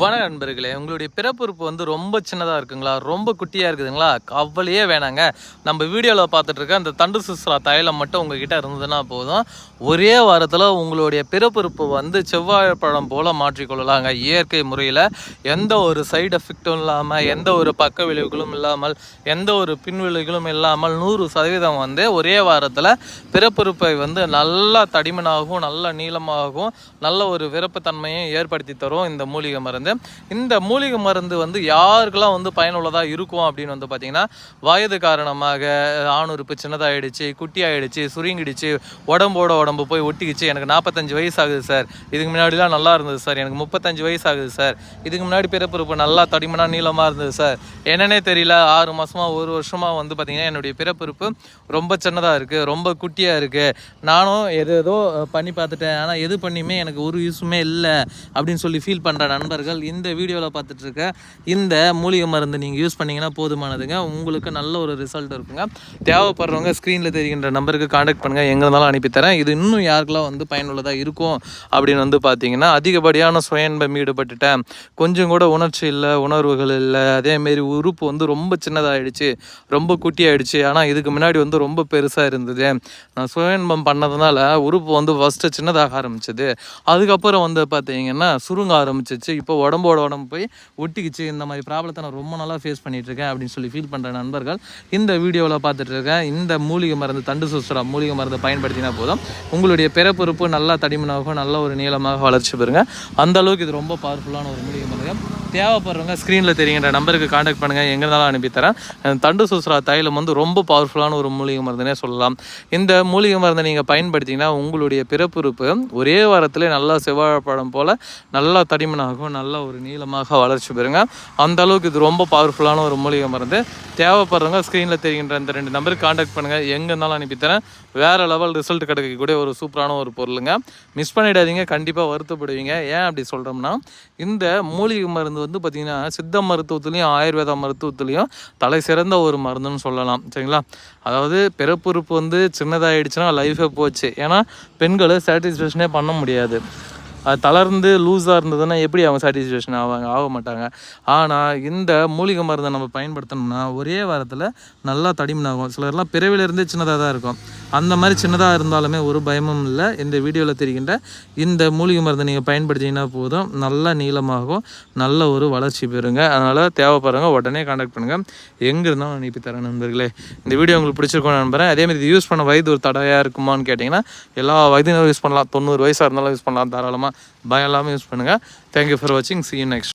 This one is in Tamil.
வணக்க நண்பர்களே. உங்களுடைய பிறப்புறுப்பு வந்து ரொம்ப சின்னதாக இருக்குங்களா? ரொம்ப குட்டியாக இருக்குதுங்களா? கவலையே வேணாங்க. நம்ம வீடியோவில் பார்த்துட்டு இருக்க அந்த தண்டு சுஸ்ரா தைலம் மட்டும் உங்ககிட்ட இருந்ததுன்னா போதும். ஒரே வாரத்தில் உங்களுடைய பிறப்புறுப்பு வந்து செவ்வாழை பழம் போல் மாற்றிக்கொள்ளலாங்க. இயற்கை முறையில் எந்த ஒரு சைடு எஃபெக்டும் இல்லாமல் எந்த ஒரு பக்க விளைவுகளும் இல்லாமல் எந்த ஒரு பின்விளைவுகளும் இல்லாமல் நூறு சதவீதம் வந்து ஒரே வாரத்தில் பிறப்புறுப்பை வந்து நல்லா தடிமனாகவும் நல்ல நீளமாகவும் நல்ல ஒரு விருப்பத்தன்மையும் ஏற்படுத்தி தரும் இந்த மூலிகை மருந்து. இந்த மூலிகை மருந்து வந்து யாருக்கெல்லாம் வந்து பயனுள்ளதாக இருக்கும் அப்படின்னு வந்து பார்த்தீங்கன்னா வயது காரணமாக ஆணுறுப்பு சின்னதாகிடுச்சு குட்டி ஆயிடுச்சு சுருங்கிடுச்சு உடம்போட உடம்பு போய் ஒட்டிக்கிச்சு. எனக்கு நாற்பத்தஞ்சு வயசு ஆகுது சார். இதுக்கு முன்னாடிலாம் நல்லா இருந்தது சார். எனக்கு முப்பத்தஞ்சு வயசு ஆகுது சார். இதுக்கு முன்னாடி பிறப்புறுப்பு நல்லா தடிமனாக நீளமாக இருந்தது சார். என்னன்னே தெரியல. ஆறு மாதமாக ஒரு வருஷமாக வந்து பார்த்திங்கன்னா என்னுடைய பிறப்புறுப்பு ரொம்ப சின்னதாக இருக்குது ரொம்ப குட்டியாக இருக்குது நானும் எது ஏதோ பண்ணி பார்த்துட்டேன். ஆனால் எது பண்ணியுமே எனக்கு ஒரு யூஸுமே இல்லை அப்படின்னு சொல்லி ஃபீல் பண்ணுற நண்பர்கள் இந்த வீடியோவில் பார்த்துட்ருக்க இந்த மூலிகை மருந்து நீங்கள் யூஸ் பண்ணிங்கன்னா போதுமானதுங்க. உங்களுக்கு நல்ல ஒரு ரிசல்ட் இருக்குங்க. தேவைப்படுறவங்க ஸ்க்ரீனில் தெரிகின்ற நம்பருக்கு காண்டாக்ட் பண்ணுங்கள் எங்கே இருந்தாலும் அனுப்பித்தரேன் இது இன்னும் யாருக்கெல்லாம் வந்து பயனுள்ளதாக இருக்கும் அப்படின்னு வந்து பார்த்தீங்கன்னா அதிகப்படியான சுயன்பம் ஈடுபட்டுட்டேன். கொஞ்சம் கூட உணர்ச்சி இல்லை உணர்வுகள் இல்லை. அதேமாரி உறுப்பு வந்து ரொம்ப சின்னதாகிடுச்சு ரொம்ப குட்டியாயிடுச்சு. ஆனால் இதுக்கு முன்னாடி வந்து ரொம்ப பெருசாக இருந்தது. நான் சுயன்பம் பண்ணதுனால உறுப்பு வந்து ஃபஸ்ட்டு சின்னதாக ஆரம்பிச்சது. அதுக்கப்புறம் வந்து பார்த்தீங்கன்னா சுருங்க ஆரம்பிச்சிச்சு. இப்போ உடம்போட உடம்பு போய் ஒட்டிக்கிச்சு இந்த மாதிரி ப்ராப்ளத்தை நான் ரொம்ப நாளாக ஃபேஸ் பண்ணிட்டு இருக்கேன் அப்படின்னு சொல்லி ஃபீல் பண்ணுற நண்பர்கள் இந்த வீடியோவில் பார்த்துட்டு இருக்கேன் இந்த மூலிகை மருந்து தண்டு சுசுரா மூலிகை மருந்தை பயன்படுத்தினா போதும். உங்களுடைய பிறப்புறுப்பு நல்லா தடிமனாகவும் நல்ல ஒரு நீளமாக வளர்ச்சி பெறுங்க. அந்த அளவுக்கு இது ரொம்ப பவர்ஃபுல்லான ஒரு மூலிகை மருந்து தேவைப்படுறவங்க ஸ்க்ரீனில் தெரிகின்ற நம்பருக்கு காண்டாக்ட் பண்ணுங்கள் எங்கே இருந்தாலும் அனுப்பித்தரேன் தண்டு சுசுரா தைலம் வந்து ரொம்ப பவர்ஃபுல்லான ஒரு மூலிகை மருந்துனே சொல்லலாம். இந்த மூலிகை மருந்தை நீங்கள் பயன்படுத்திங்கன்னா உங்களுடைய பிறப்புறுப்பு ஒரே வாரத்தில் நல்லா செவ்வாழைப்பழம் போல் நல்லா தடிமனாகவும் நல்ல ஒரு நீளமாக வளர்ச்சி பெறுங்க. அந்த அளவுக்கு இது ரொம்ப பவர்ஃபுல்லான ஒரு மூலிகை மருந்து. தேவைப்படுறவங்க ஸ்க்ரீனில் தெரிகின்ற இந்த ரெண்டு நம்பருக்கு காண்டாக்ட் பண்ணுங்கள் எங்கே இருந்தாலும் அனுப்பித்தரேன் வேறு லெவல் ரிசல்ட் கிடைக்கக்கூடிய ஒரு சூப்பரான ஒரு பொருளுங்க. மிஸ் பண்ணிடாதீங்க. கண்டிப்பாக வருத்தப்படுவீங்க. ஏன் அப்படி சொல்கிறோம்னா இந்த மூலிகை மருந்து வந்து பார்த்திங்கன்னா சித்த மருத்துவத்துலேயும் ஆயுர்வேத மருத்துவத்துலேயும் தலை சிறந்த ஒரு மருந்துன்னு சொல்லலாம். சரிங்களா? அதாவது பிறப்புறுப்பு வந்து சின்னதாகிடுச்சுன்னா லைஃபே போச்சு. ஏன்னா பெண்களை சாட்டிஸ்ஃபேக்ஷனே பண்ண முடியாது. அது தளர்ந்து லூஸாக இருந்ததுன்னா எப்படி அவங்க சாட்டிஸ்ஃபேக்ஷன் ஆவாங்க? ஆக மாட்டாங்க. ஆனால் இந்த மூலிகை மருந்தை நம்ம பயன்படுத்தணும்னா ஒரே வாரத்தில் நல்லா தடிமனாகும். சிலர்லாம் பிறவிலிருந்தே சின்னதாக தான் இருக்கும். அந்த மாதிரி சின்னதாக இருந்தாலுமே ஒரு பயமும் இல்லை. இந்த வீடியோவில் தெரிகின்ற இந்த மூலிகை மருந்தை நீங்கள் பயன்படுத்திங்கன்னா போதும். நல்ல நீளமாகும். நல்ல ஒரு வளர்ச்சி பெறுங்க. அதனால் தேவைப்படுறவங்க உடனே காண்டாக்ட் பண்ணுங்கள் எங்கே இருந்தாலும் அனுப்பி தரேன் நண்பர்களே. இந்த வீடியோ உங்களுக்கு பிடிச்சிருக்கோம் நம்புகிறேன் அதேமாதிரி இது யூஸ் பண்ண வயது ஒரு தடையாக இருக்குமான்னு கேட்டிங்கன்னா எல்லா வயதினரும் யூஸ் பண்ணலாம். தொண்ணூறு வயசாக இருந்தாலும் யூஸ் பண்ணலாம் தாராளமாக பயம் இல்லாமல் யூஸ் பண்ணுங்கள் தேங்க்யூ ஃபார் வாட்சிங் சி நெக்ஸ்ட்